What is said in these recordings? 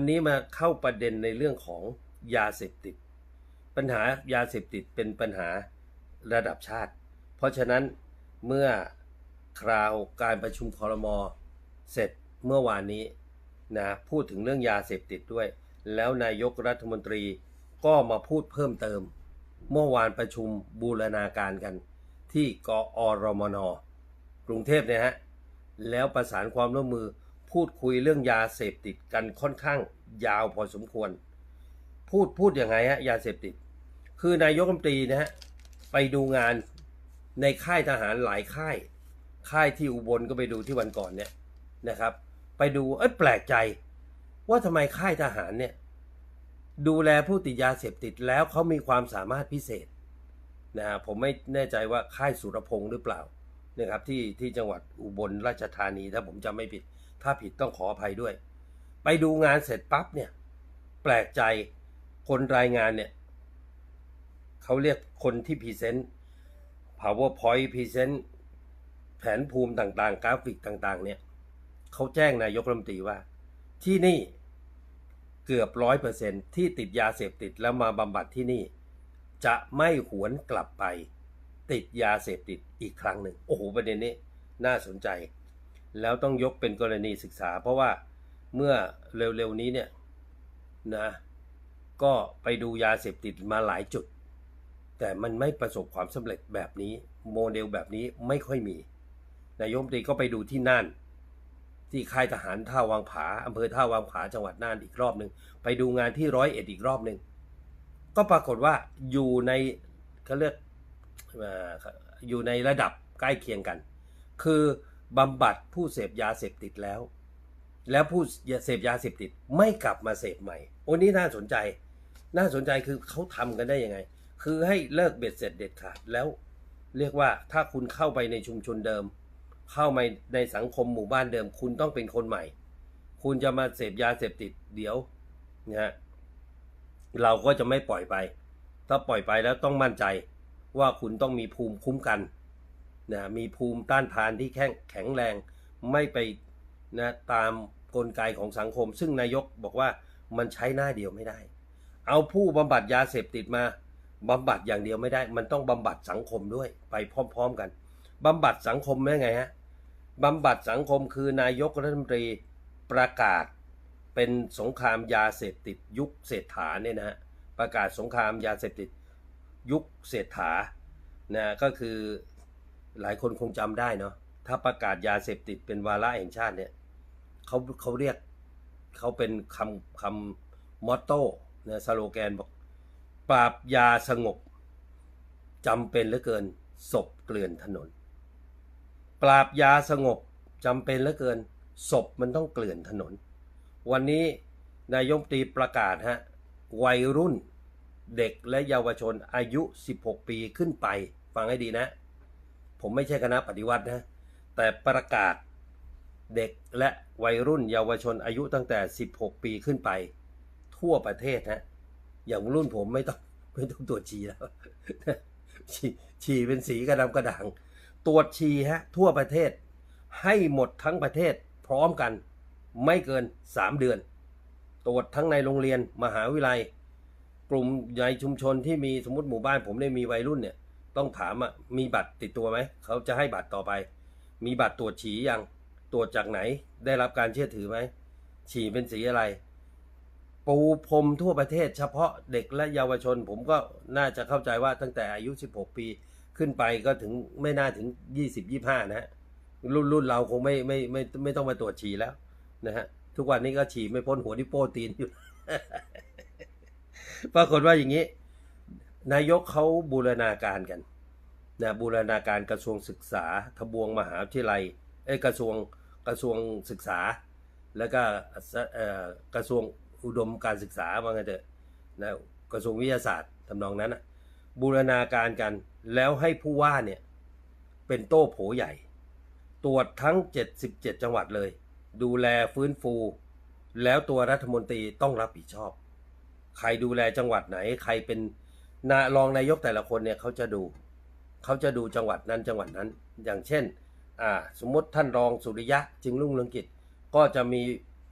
วันนี้มาเข้าประเด็นในเรื่องของยาเสพติด ปัญหายาเสพติดเป็นปัญหาระดับชาติ เพราะฉะนั้นเมื่อคราวการประชุมคอรมอเสร็จเมื่อวานนี้นะพูดถึงเรื่องยาเสพติดด้วย แล้วนายกรัฐมนตรีก็มาพูดเพิ่มเติม เมื่อวานประชุมบูรณาการกัน ที่กอรมนกรุงเทพเนี่ยฮะแล้วประสานความร่วมมือ พูดคุยเรื่องยาเสพติดกันค่อนข้างยาวพอสมควร พูดพูดยังไงฮะยาเสพติด คือนายกรัฐมนตรีนะฮะไปดูงานในค่ายทหารหลายค่าย ค่ายที่อุบลก็ไปดูที่วันก่อนเนี่ยนะครับ ไปดูเอ้ยแปลกใจ ว่าทำไมค่ายทหารเนี่ยดูแลผู้ติดยาเสพติดแล้วเขามีความสามารถพิเศษนะฮะผมไม่แน่ใจว่าค่ายสุรพงษ์หรือเปล่านะครับที่ที่จังหวัดอุบลราชธานีถ้าผมจำไม่ผิด ถ้าผิดต้องขออภัยด้วย ไปดูงานเสร็จปั๊บเนี่ย แปลกใจคนรายงานเนี่ยเขาเรียกคนที่พรีเซนต์ powerpoint พรีเซนต์แผนภูมิต่างๆ กราฟิกต่างๆ เนี่ยเขาแจ้งนายกรัฐมนตรีว่า ที่นี่เกือบร้อยเปอร์เซ็นที่ติดยาเสพติดแล้วมาบำบัดที่นี่ จะไม่หวนกลับไปติดยาเสพติดอีกครั้งหนึ่ง โอ้โหประเด็นนี้น่าสนใจ แล้วต้องยกเป็นกรณีศึกษา เพราะว่าเมื่อเร็วๆนี้เนี่ยนะก็ไปดูยาเสพติดมาหลายจุด แต่มันไม่ประสบความสำเร็จแบบนี้โมเดลแบบนี้ไม่ค่อยมี นายกรัฐมตรีก็ไปดูที่น่าน ที่ค่ายทหารท่าวังผาอำเภอท่าวังผาจังหวัดน่านอีกรอบหนึ่งไปดูงานที่ร้อยเอ็ดอีกรอบหนึ่งก็ปรากฏว่าอยู่ในเขาเรียกเอ่ออยู่ในระดับใกล้เคียงกัน คือ บำบัดผู้เสพยาเสพติดแล้ว แล้วผู้เสพยาเสพติดไม่กลับมาเสพใหม่ โอ้นี่น่าสนใจ น่าสนใจคือเขาทำกันได้ยังไง คือให้เลิกเบ็ดเสร็จเด็ดขาดแล้ว เรียกว่าถ้าคุณเข้าไปในชุมชนเดิม เข้ามาในสังคมหมู่บ้านเดิม คุณต้องเป็นคนใหม่ คุณจะมาเสพยาเสพติดเดี๋ยวนะฮะเราก็จะไม่ปล่อยไป ถ้าปล่อยไปแล้วต้องมั่นใจว่าคุณต้องมีภูมิคุ้มกัน นะมีภูมิต้านทานที่แข็งแข็งแรงไม่ไปนะตามกลไกของสังคม ซึ่งนายกบอกว่ามันใช้หน้าเดียวไม่ได้ เอาผู้บำบัดยาเสพติดมาบำบัดอย่างเดียวไม่ได้ มันต้องบำบัดสังคมด้วยไปพร้อม ๆ กันบำบัดสังคมได้ไงฮะบำบัดสังคมคือนายกรัฐมนตรีประกาศเป็นสงครามยาเสพติดยุคเศรษฐาเนี่ยนะฮะประกาศสงครามยาเสพติดยุคเศรษฐานะก็คือ หลายคนคงจำได้เนาะถ้าประกาศยาเสพติดเป็นวาระแห่งชาติเนี่ยเขาเขาเรียกเขาเป็นคำคำมอตโต้นะสโลแกนบอก ปราบยาสงบจำเป็นเหลือเกินศพเกลื่อนถนน ปราบยาสงบจำเป็นเหลือเกินศพมันต้องเกลื่อนถนน วันนี้นายมตรีประกาศฮะวัยรุ่นเด็กและเยาวชนอายุ 16 ปีขึ้นไป ฟังให้ดีนะ ผมไม่ใช่คณะปฏิวัตินะ แต่ประกาศเด็กและวัยรุ่นเยาวชนอายุตั้งแต่ 16 ปีขึ้นไป ทั่วประเทศฮะอย่างรุ่นผมไม่ต้องไม่ต้องตรวจฉี่แล้วฉี่ฉี่เป็นสีกระดำกระด่าง ตรวจฉี่ฮะ ทั่วประเทศ ให้หมดทั้งประเทศพร้อมกัน ไม่เกิน 3 เดือน ตรวจทั้งในโรงเรียนมหาวิทยาลัย กลุ่มในชุมชนที่มีสมมติหมู่บ้านผมเนี่ยมีวัยรุ่นเนี่ย ต้องถามอะมีบัตรติดตัวไหมเขาจะให้บัตรต่อไป มีบัตรตรวจฉี่ยังตรวจจากไหน ได้รับการเชื่อถือไหมฉี่เป็นสีอะไร ปูพรมทั่วประเทศ เฉพาะเด็กและเยาวชน ผมก็น่าจะเข้าใจว่าตั้งแต่อายุ 16 ปีขึ้นไปก็ถึงไม่น่าถึง 20 25 นะฮะรุ่นรุ่นเราคงไม่ไม่ไม่ไม่ไม่ต้องมาตรวจฉี่แล้วนะฮะทุกวันนี้ก็ฉี่ไม่พ้นหัวที่โป้ตีนอยู่ ปรากฏว่าอย่างนี้ นายกเขาบูรณาการกัน นะบูรณาการกระทรวงศึกษาทบวงมหาวิทยาลัยเอ้กระทรวงกระทรวงศึกษา แล้วก็กระทรวงอุดมการศึกษาว่าไงเถอะนะกระทรวงวิทยาศาสตร์ทำนองนั้นนะบูรณาการกันแล้วให้ผู้ว่าเนี่ยเป็นโต้โผใหญ่ ตรวจทั้ง 77 จังหวัดเลย ดูแลฟื้นฟู แล้วตัวรัฐมนตรีต้องรับผิดชอบ ใครดูแลจังหวัดไหน ใครเป็นนารองนายกแต่ละคนเนี่ยเขาจะดู เขาจะดูจังหวัดนั้นจังหวัดนั้น อย่างเช่นสมมติท่านรองสุริยะจึงรุ่งเรืองกิจก็จะมี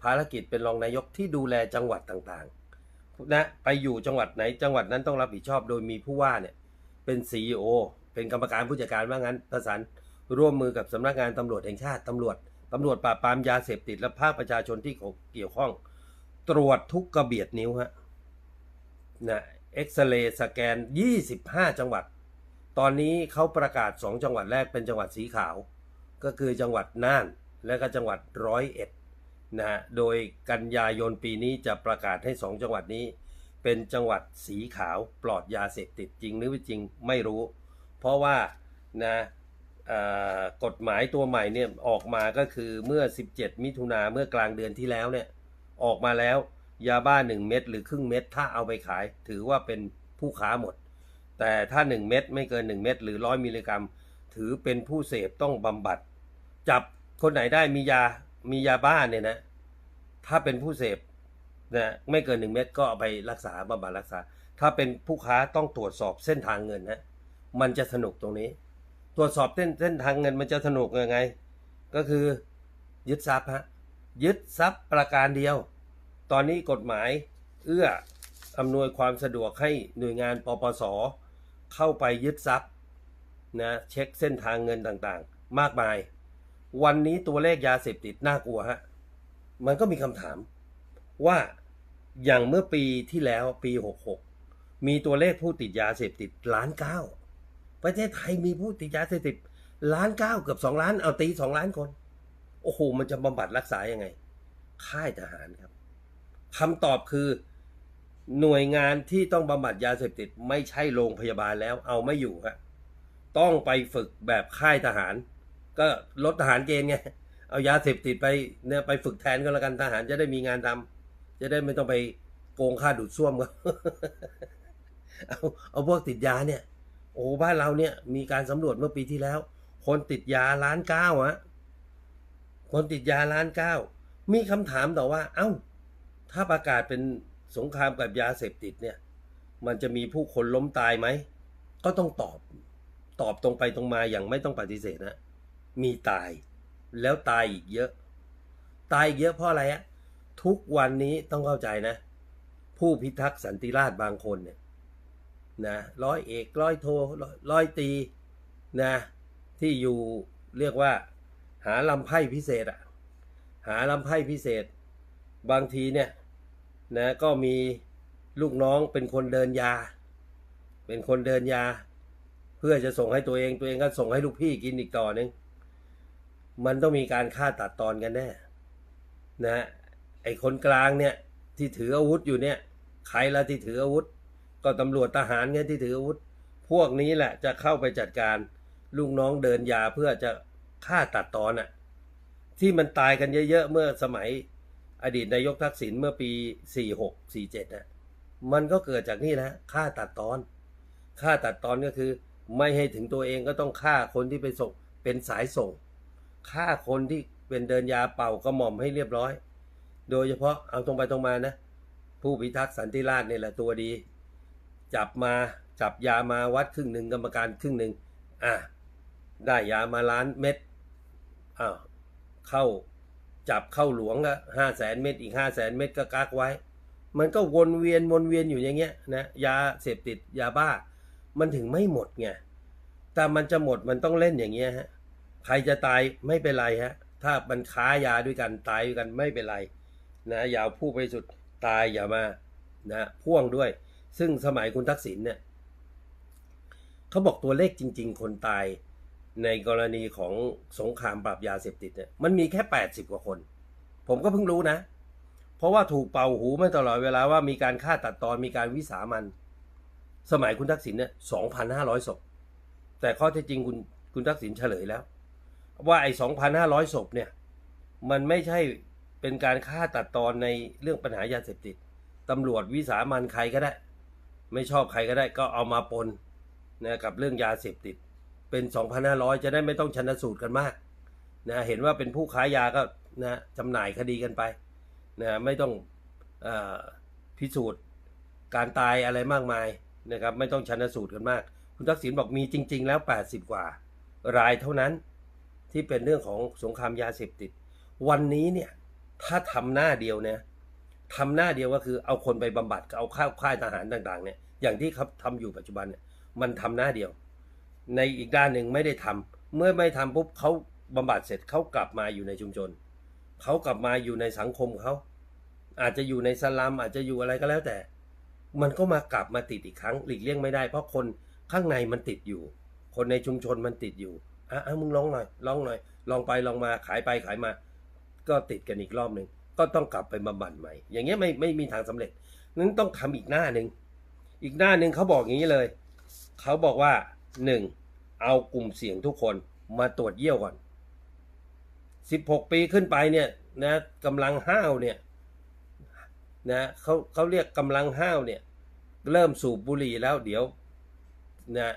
ภารกิจเป็นรองนายกที่ดูแลจังหวัดต่างๆนะไปอยู่จังหวัดไหนจังหวัดนั้นต้องรับผิดชอบโดยมีผู้ว่าเนี่ยเป็นซีอเป็นกรรมการผู้จัดการว่างั้นประสานร่วมมือกับสำนักงานตำรวจแห่งชาติตำรวจตำรวจปราบปรามยาเสพติดและภาคประชาชนที่เกี่ยวข้อง ตรวจทุกกระเบียดนิ้วฮะนะเอ็กซเรย์สแกน 25 จังหวัด ตอนนี้เขาประกาศ 2 จังหวัดแรกเป็นจังหวัดสีขาว ก็คือจังหวัดน่านและก็จังหวัดร้อยเอ็ดนะฮะโดยกันยายนปีนี้จะประกาศให้ 2 จังหวัดนี้ เป็นจังหวัดสีขาวปลอดยาเสพติดจริงหรือไม่จริงไม่รู้ เพราะว่านะกฎหมายตัวใหม่เนี่ยออกมาก็คือเมื่อ 17 มิถุนาเมื่อกลางเดือนที่แล้วเนี่ยออกมาแล้วยาบ้า 1 เม็ดหรือครึ่งเม็ดถ้าเอาไปขาย ถือว่าเป็นผู้ค้าหมด แต่ถ้า 1 เม็ดไม่เกิน 1 เม็ดหรือ 100 มิลลิกรัม ถือเป็นผู้เสพต้องบำบัด จับคนไหนได้มียามียาบ้าเนี่ยนะ ถ้าเป็นผู้เสพนะไม่เกิน 1 เม็ดก็เอาไปรักษาบำบัดรักษา ถ้าเป็นผู้ค้าต้องตรวจสอบเส้นทางเงินนะมันจะสนุกตรงนี้ ตรวจสอบเส้นเส้นทางเงินมันจะสนุกยังไง ก็คือยึดทรัพย์ฮะยึดทรัพย์ประการเดียว ตอนนี้กฎหมายเอื้ออำนวยความสะดวกให้หน่วยงานปปส เข้าไปยึดทรัพย์นะเช็คเส้นทางเงินต่างๆ มากมาย วันนี้ตัวเลขยาเสพติดน่ากลัวฮะมันก็มีคำถามว่าอย่างเมื่อปีที่แล้วปี 66 มีตัวเลขผู้ติดยาเสพติดล้านเก้าประเทศไทยมีผู้ติดยาเสพติดล้านเก้าเกือบสองล้านเอาตีสองล้านคน โอ้โห มันจะบำบัดรักษายังไง ค่ายทหารครับคำตอบคือ หน่วยงานที่ต้องบำบัดยาเสพติดไม่ใช่โรงพยาบาลแล้วเอาไม่อยู่ครับต้องไปฝึกแบบค่ายทหาร ก็ลดทหารเกณฑ์ไงเอายาเสพติดไปเนี่ยไปฝึกแทนก็แล้วกันทหารจะได้มีงานทำจะได้ไม่ต้องไปโกงค่าดูดซ่วมก็เอาเอาพวกติดยาเนี่ย โอ้บ้านเราเนี่ย มีการสำรวจเมื่อปีที่แล้ว คนติดยาล้านเก้าอะคนติดยาล้านเก้ามีคำถามต่อว่า เอ้า ถ้าประกาศเป็น สงครามกับยาเสพติดเนี่ย มันจะมีผู้คนล้มตายไหม ก็ต้องตอบตอบตรงไปตรงมาอย่างไม่ต้องปฏิเสธนะ มีตายแล้วตายอีกเยอะ ตายอีกเยอะเพราะอะไรอะทุกวันนี้ต้องเข้าใจนะ ผู้พิทักษ์สันติราษฎร์บางคนเนี่ยนะร้อยเอกร้อยโทร้อยร้อยตีนะที่อยู่เรียกว่า หาลำไพ่พิเศษอะหาลำไพ่พิเศษ บางทีเนี่ย นะก็มีลูกน้องเป็นคนเดินยา เป็นคนเดินยา เพื่อจะส่งให้ตัวเองตัวเองก็ส่งให้ลูกพี่กินอีกต่อหนึ่งมันต้องมีการฆ่าตัดตอนกันแน่นะไอ้คนกลางเนี่ยที่ถืออาวุธอยู่เนี่ยใครละที่ถืออาวุธ ก็ตำรวจทหารไงที่ถืออาวุธ พวกนี้แหละจะเข้าไปจัดการลูกน้องเดินยาเพื่อจะฆ่าตัดตอนอะที่มันตายกันเยอะๆเมื่อสมัย อดีตนายกทักษิณเมื่อปี 46 47นะมันก็เกิดจากนี่นะฆ่าตัดตอนฆ่าตัดตอนก็คือ ไม่ให้ถึงตัวเองก็ต้องฆ่าคนที่ไปส่งเป็นสายส่งฆ่าคนที่เป็นเดินยาเป่ากระหม่อมให้เรียบร้อย โดยเฉพาะเอาตรงไปตรงมานะ ผู้พิทักษ์สันติราษฎร์นี่แหละตัวดี จับมาจับยามาวัดครึ่งหนึ่งกรรมการครึ่งหนึ่งอะได้ยามาล้านเม็ดอ้าวเข้า จับเข้าหลวงก็ห้าแสนเม็ดอีกห้าแสนเม็ดก็กักไว้ มันก็วนเวียนวนเวียนอยู่อย่างเงี้ยนะยาเสพติดยาบ้า มันถึงไม่หมดไงแต่มันจะหมดมันต้องเล่นอย่างเงี้ยฮะใครจะตายไม่เป็นไรฮะถ้ามันค้ายาด้วยกันตายด้วยกันไม่เป็นไรนะอย่าเอาผู้ไปสุดตายอย่ามานะพ่วงด้วย ซึ่งสมัยคุณทักษิณเนี่ยเขาบอกตัวเลขจริง ๆ คนตาย ในกรณีของสงครามปราบยาเสพติดเนี่ยมันมีแค่ 80 กว่าคน ผมก็เพิ่งรู้นะ เพราะว่าถูกเป่าหูมาตลอดเวลาว่ามีการฆ่าตัดตอนมีการวิสามัน สมัยคุณทักษิณเนี่ย2,500 ศพ แต่ข้อเท็จจริงคุณคุณทักษิณเฉลยแล้ว ว่าไอ้ 2,500 ศพเนี่ยมันไม่ใช่เป็นการฆ่าตัดตอนในเรื่องปัญหายาเสพติดตำรวจวิสามันใครก็ได้ ไม่ชอบใครก็ได้ก็เอามาปนนะกับเรื่องยาเสพติด เป็น 2,500 จะได้ไม่ต้องชันสูตรกันมากนะเห็นว่าเป็นผู้ค้ายาก็นะจำหน่ายคดีกันไปนะไม่ต้องอพิสูจน์การตายอะไรมากมายนะครับไม่ต้องชันสูตรกันมาก คุณทักษิณบอกมีจริง ๆ แล้ว 80 กว่ารายเท่านั้นที่เป็นเรื่องของสงครามยาเสพติด วันนี้เนี่ยถ้าทำหน้าเดียวเนี่ยทำหน้าเดียวก็คือเอาคนไปบำบัดเอาข้าวค่ายทหารต่างๆเนี่ยอย่างที่เขาทำอยู่ปัจจุบันเนี่ยมันทำหน้าเดียว ในอีกด้านหนึ่งไม่ได้ทำเมื่อไม่ทำปุ๊บเขาบำบัดเสร็จเขากลับมาอยู่ในชุมชนเขากลับมาอยู่ในสังคมเขาอาจจะอยู่ในสลัมอาจจะอยู่อะไรก็แล้วแต่ มันก็มากลับมาติดอีกครั้งหลีกเลี่ยงไม่ได้ เพราะคนข้างในมันติดอยู่ คนในชุมชนมันติดอยู่อะอะมึงลองหน่อยลองหน่อย ลองไปลองมาขายไปขายมา ก็ติดกันอีกรอบหนึ่งก็ต้องกลับไปบำบัดใหม่ อย่างเงี้ยไม่ไม่มีทางสำเร็จนั้นต้องทำอีกหน้าหนึ่งอีกหน้าหนึ่งเขาบอกอย่างนี้เลยเขาบอกว่า หนึ่งเอากลุ่มเสี่ยงทุกคนมาตรวจเยี่ยวก่อนสิบหกปีขึ้นไปเนี่ยนะกำลังห้าวเนี่ยนะเขาเขาเรียกกำลังห้าวเนี่ยเริ่มสูบบุหรี่แล้วเดี๋ยวนะ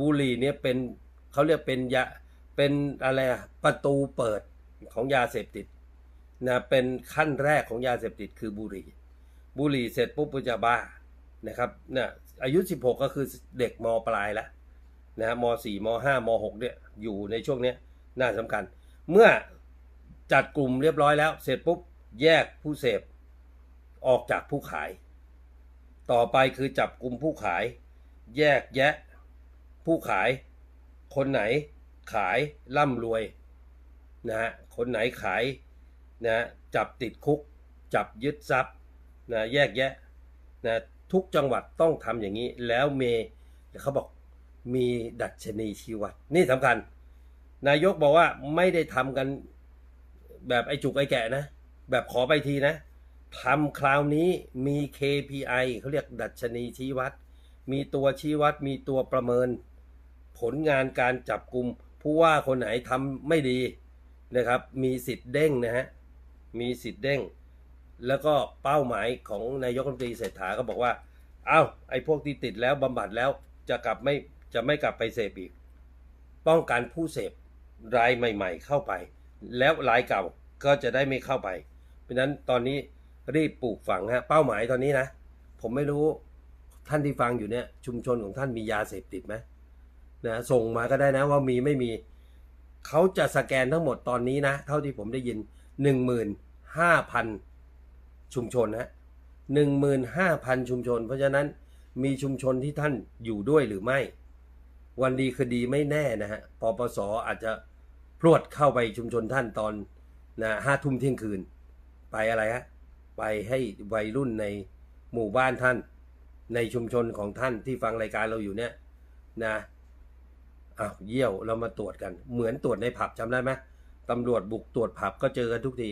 บุหรี่เนี่ยเป็นเขาเรียกเป็นยาเป็นอะไรประตูเปิดของยาเสพติดนะเป็นขั้นแรกของยาเสพติดคือบุหรี่ บุหรี่เสร็จปุ๊บก็จะบ้านะครับนี่อายุ 16 ก็คือเด็กมปลายแล้ว นะฮะม4ม5ม6เนี่ยอยู่ในช่วงเนี้ยน่าสำคัญ เมื่อจัดกลุ่มเรียบร้อยแล้ว เสร็จปุ๊บแยกผู้เสพออกจากผู้ขาย ต่อไปคือจับกลุ่มผู้ขาย แยกแยะ ผู้ขาย คนไหนขายร่ำรวยนะฮะคนไหนขายนะจับติดคุก จับยึดทรัพย์นะแยกแยะนะทุกจังหวัดต้องทำอย่างนี้ แล้วเมเขาบอก มีดัชนีชี้วัด นี่สำคัญ นายกบอกว่าไม่ได้ทำกันแบบไอ้จุกไอ้แกะนะ แบบขอไปทีนะทำคราวนี้มี KPI เขาเรียกดัชนีชี้วัด มีตัวชี้วัด มีตัวประเมิน ผลงานการจับกลุ่มผู้ว่าคนไหนทำไม่ดีนะครับ มีสิทธิ์เด้งนะฮะ มีสิทธิ์เด้ง แล้วก็เป้าหมายของนายกรัฐมนตรีเศรษฐาก็บอกว่า เอ้า ไอ้พวกที่ติดแล้วบำบัดแล้วจะกลับไม่ จะไม่กลับไปเสพอีก ป้องกันผู้เสพรายใหม่ ๆ เข้าไป แล้วรายเก่าก็จะได้ไม่เข้าไป เพราะนั้นตอนนี้รีบปลูกฝังฮะเป้าหมายตอนนี้นะ ผมไม่รู้ท่านที่ฟังอยู่เนี่ยชุมชนของท่านมียาเสพติดไหมนะส่งมาก็ได้นะว่ามีไม่มีเขาจะสแกนทั้งหมดตอนนี้นะ เท่าที่ผมได้ยินหนึ่งหมื่นห้าพันชุมชนฮะหนึ่งหมื่นห้าพันชุมชน เพราะฉะนั้นมีชุมชนที่ท่านอยู่ด้วยหรือไม่ วันดีคือดีไม่แน่นะฮะปปสอาจจะพรวดเข้าไปชุมชนท่านตอนนะห้าทุ่มเที่ยงคืน ไปอะไรฮะไปให้วัยรุ่นในหมู่บ้านท่าน ในชุมชนของท่านที่ฟังรายการเราอยู่เนี่ยนะอ้าวเยี่ยวเรามาตรวจกัน เหมือนตรวจในผับจำได้ไหมตำรวจบุกตรวจผับก็เจอกันทุกที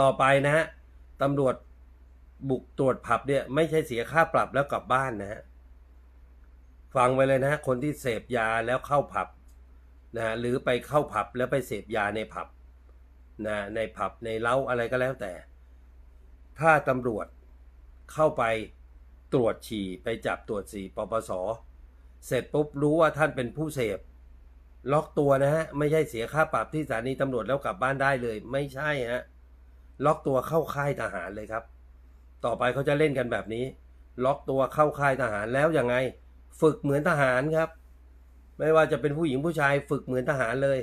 ต่อไปนะฮะตำรวจบุกตรวจผับเนี่ยไม่ใช่เสียค่าปรับแล้วกลับบ้านนะฮะ ฟังไว้เลยนะฮะคนที่เสพยาแล้วเข้าผับนะฮะหรือไปเข้าผับแล้วไปเสพยาในผับนะในผับในเล้าอะไรก็แล้วแต่ ถ้าตำรวจเข้าไปตรวจฉี่ไปจับตรวจฉี่ปปส เสร็จปุ๊บรู้ว่าท่านเป็นผู้เสพ ล็อกตัวนะฮะ ไม่ใช่เสียค่าปรับที่สถานีตำรวจแล้วกลับบ้านได้เลย ไม่ใช่ฮะ ล็อกตัวเข้าค่ายทหารเลยครับ ต่อไปเขาจะเล่นกันแบบนี้ ล็อกตัวเข้าค่ายทหารแล้วยังไง ฝึกเหมือนทหารครับ ไม่ว่าจะเป็นผู้หญิงผู้ชาย ฝึกเหมือนทหารเลย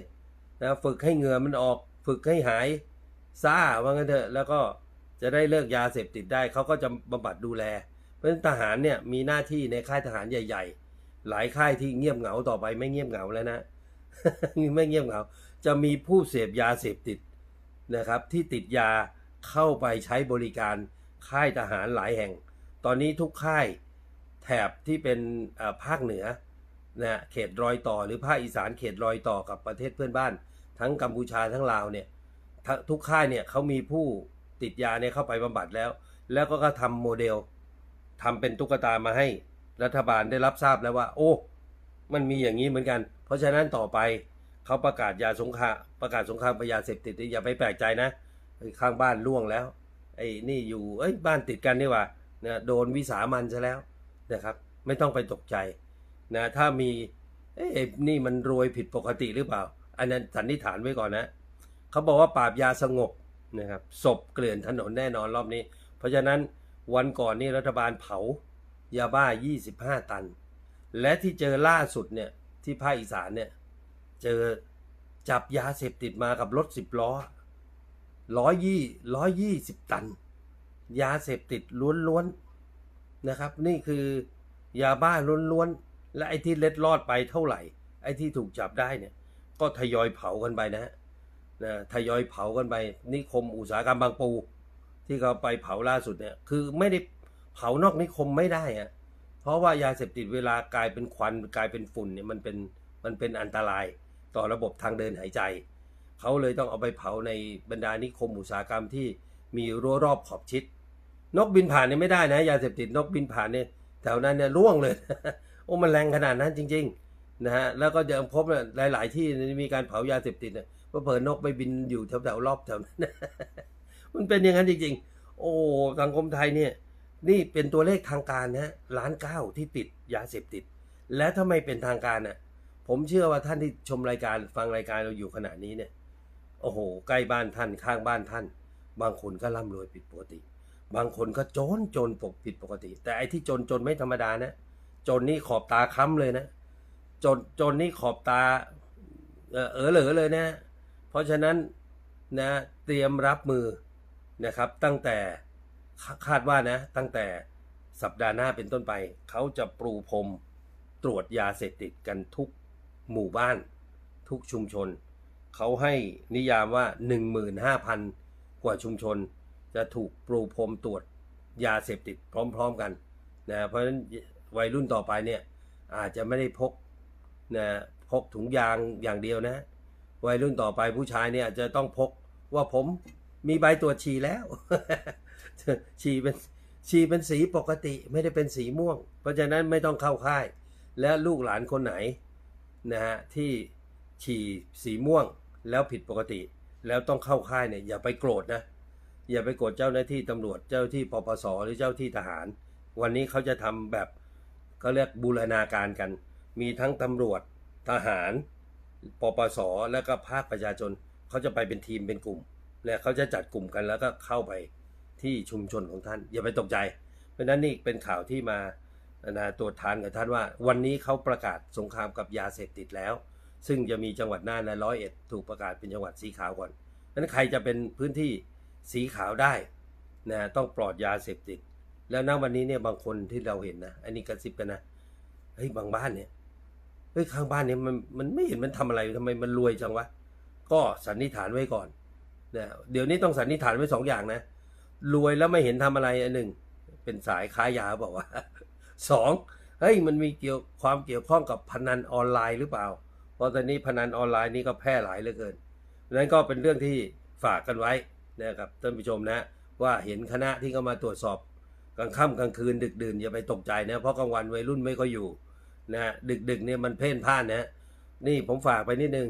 นะฝึกให้เหงื่อมันออก ฝึกให้หายซ่าว่างั้นเถอะแล้วก็จะได้เลิกยาเสพติดได้เขาก็จะบำบัดดูแล เพราะฉะนั้นทหารเนี่ยมีหน้าที่ในค่ายทหารใหญ่ ๆ หลายค่ายที่เงียบเหงาต่อไปไม่เงียบเหงาแล้วนะไม่เงียบเหงาจะมีผู้เสพยาเสพติดนะครับ ที่ติดยาเข้าไปใช้บริการค่ายทหารหลายแห่ง ตอนนี้ทุกค่าย แถบที่เป็นภาคเหนือนะเขตรอยต่อหรือภาคอีสานเขตรอยต่อกับประเทศเพื่อนบ้าน ทั้งกัมพูชาทั้งลาวเนี่ยทุกค่ายเนี่ยเขามีผู้ติดยาเนี่ยเข้าไปบำบัดแล้ว แล้วก็ก็ทำโมเดลทำเป็นตุ๊กตามาให้รัฐบาลได้รับทราบแล้วว่า โอ้ มันมีอย่างนี้เหมือนกัน เพราะฉะนั้นต่อไปเขาประกาศยาสงครามประกาศสงครามปยาเสพติดอย่าไปแปลกใจนะข้างบ้านล่วงแล้วไอ้นี่อยู่เอ้ยบ้านติดกันนี่ว่านะโดนวิสามันซะแล้ว นะครับ ไม่ต้องไปตกใจนะถ้ามีเอ้ยนี่มันรวยผิดปกติหรือเปล่า อันนั้นสันนิษฐานไว้ก่อนนะเขาบอกว่าปราบยาสงบนะครับศพเกลื่อนถนนแน่นอนรอบนี้ เพราะฉะนั้นวันก่อนนี่รัฐบาลเผายาบ้า 25 ตัน และที่เจอล่าสุดเนี่ยที่ภาคอีสานเนี่ยเจอจับยาเสพติดมากับรถสิบล้อร้อยยี่ร้อยยี่สิบตัน ยาเสพติดล้วนๆ นะครับ นี่คือยาบ้าล้วนๆ และไอ้ที่เล็ดลอดไปเท่าไหร่ ไอ้ที่ถูกจับได้เนี่ย ก็ทยอยเผากันไปนะฮะนะทยอยเผากันไปนิคมอุตสาหกรรมบางปู ที่เขาไปเผาล่าสุดเนี่ย คือไม่ได้เผานอกนิคมไม่ได้อะเพราะว่ายาเสพติดเวลากลายเป็นควันกลายเป็นฝุ่นเนี่ยมันเป็นมันเป็นอันตรายต่อระบบทางเดินหายใจ เขาเลยต้องเอาไปเผาในบรรดานิคมอุตสาหกรรมที่มีรั้วรอบขอบชิด นกบินผ่านนี่ไม่ได้นะ ยาเสพติดนกบินผ่านเนี่ยแถวนั้นเนี่ยร่วงเลย โอ้มันแรงขนาดนั้นจริง ๆนะฮะแล้วก็ยังพบหลาย ๆ ที่มีการเผายาเสพติดเนี่ยว่าเผลอนกไปบินอยู่แถวๆรอบแถวนั้นมันเป็นอย่างนั้นจริง ๆ โอ้สังคมไทยเนี่ย นี่เป็นตัวเลขทางการนะล้านเก้าที่ติดยาเสพติด และถ้าไม่เป็นทางการน่ะ ผมเชื่อว่าท่านที่ชมรายการฟังรายการเราอยู่ขณะนี้เนี่ยโอ้โห ใกล้บ้านท่านข้างบ้านท่าน บางคนก็ร่ำรวยผิดปกติ บางคนก็จนจนปกผิดปกติ แต่ไอ้ที่จนจนไม่ธรรมดานะ จนนี่ขอบตาค้ำเลยนะ จนจนนี่ขอบตาเออเหลอเลยนะ เพราะฉะนั้นนะเตรียมรับมือนะครับ ตั้งแต่คคาดว่านะ ตั้งแต่สัปดาห์หน้าเป็นต้นไป เขาจะปรูพรมตรวจยาเสพติดกันทุกหมู่บ้าน ทุกชุมชน เขาให้นิยามว่า 15,000 กว่าชุมชน จะถูกปรูพรมตรวจยาเสพติดพร้อม ๆกันนะเพราะฉะนั้นวัยรุ่นต่อไปเนี่ยอาจจะไม่ได้พกนะพกถุงยางอย่างเดียวนะ วัยรุ่นต่อไปผู้ชายเนี่ยจจะต้องพกว่าผมมีใบตรวจฉี่แล้วฉี่เป็นฉี่เป็นสีปกติไม่ได้เป็นสีม่วง เพราะฉะนั้นไม่ต้องเข้าค่าย และลูกหลานคนไหนนะฮะที่ฉี่สีม่วงแล้วผิดปกติ แล้วต้องเข้าค่ายเนี่ยอย่าไปโกรธนะ อย่าไปโกรธเจ้าหน้าที่ตำรวจเจ้าที่ปปสหรือเจ้าที่ทหาร วันนี้เขาจะทำแบบเขาเรียกบูรณาการกัน มีทั้งตำรวจทหารปปสแล้วก็ภาคประชาชนเขาจะไปเป็นทีมเป็นกลุ่ม และเขาจะจัดกลุ่มกันแล้วก็เข้าไปที่ชุมชนของท่าน อย่าไปตกใจ เพราะฉะนั้นนี่เป็นข่าวที่มานะตรวจทานกับท่านว่า วันนี้เขาประกาศสงครามกับยาเสพติดแล้ว ซึ่งจะมีจังหวัดน่านและร้อยเอ็ดถูกประกาศเป็นจังหวัดสีขาวก่อนนั้นใครจะเป็นพื้นที่ สีขาวได้นะต้องปลอดยาเสพติด แล้วณวันนี้เนี่ยบางคนที่เราเห็นนะ อันนี้กระซิบกันนะเฮ้ยบางบ้านเนี่ยเฮ้ยข้างบ้านเนี่ยมันมันไม่เห็นมันทำอะไรทำไมมันรวยจังวะก็สันนิษฐานไว้ก่อนนะเดี๋ยวนี้ต้องสันนิษฐานไว้สองอย่างนะรวยแล้วไม่เห็นทำอะไรอันหนึ่งเป็นสายค้ายาบอกว่าสองเฮ้ยมันมีเกี่ยวความเกี่ยวข้องกับพนันออนไลน์หรือเปล่า เพราะตอนนี้พนันออนไลน์นี่ก็แพร่หลายเหลือเกินนั้นก็เป็นเรื่องที่ฝากกันไว้ นะครับท่านผู้ชมนะว่าเห็นคณะที่เข้ามาตรวจสอบกลางค่ำกลางคืนดึกดื่นอย่าไปตกใจนะเพราะกลางวันวัยรุ่นไม่ก็อยู่นะฮะดึกเนี่ยมันเพ่นพ่านนะนี่ผมฝากไปนิดนึง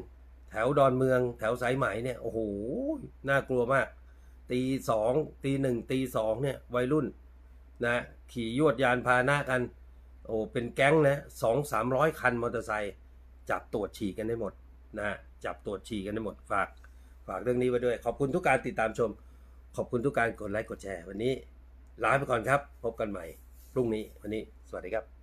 แถวดอนเมืองแถวสายไหมเนี่ยโอ้โหน่ากลัวมากตีสองตีหนึ่งตีสองเนี่ยวัยรุ่นนะขี่ยวดยานพาหนะกัน โอ้เป็นแก๊งนะสองสามร้อยคันมอเตอร์ไซค์จับตรวจฉี่กันได้หมดนะจับตรวจฉี่กันได้หมดฝาก ฝากเรื่องนี้ไว้ด้วย ขอบคุณทุกการติดตามชม ขอบคุณทุกการกดไลค์กดแชร์ วันนี้ลาไปก่อนครับ พบกันใหม่พรุ่งนี้วันนี้ สวัสดีครับ